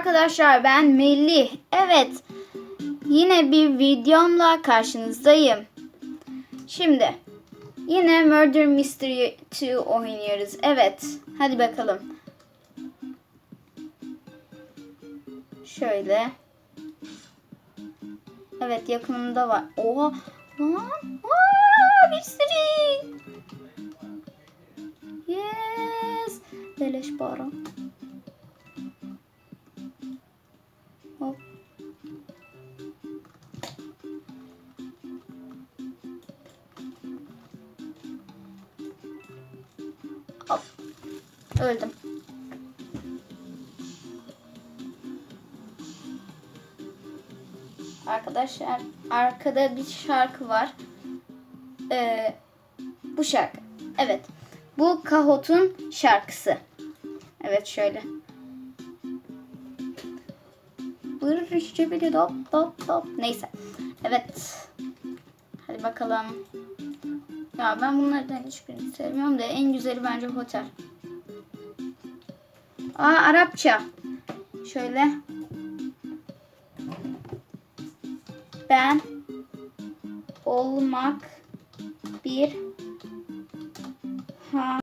arkadaşlar ben Melih. Evet. Yine bir videomla karşınızdayım. Şimdi yine Murder Mystery 2 oynuyoruz. Evet. Hadi bakalım. Şöyle. Evet yakınımda var. Oha. Aa, sürü. Yes. Beleş para. Hop. Öldüm. Arkadaşlar arkada bir şarkı var. Ee, bu şarkı. Evet. Bu Kahot'un şarkısı. Evet şöyle. Neyse. Evet. Hadi bakalım. Ya ben bunlardan hiçbirini sevmiyorum da en güzeli bence Hotel. Aa Arapça. Şöyle. Ben olmak bir ha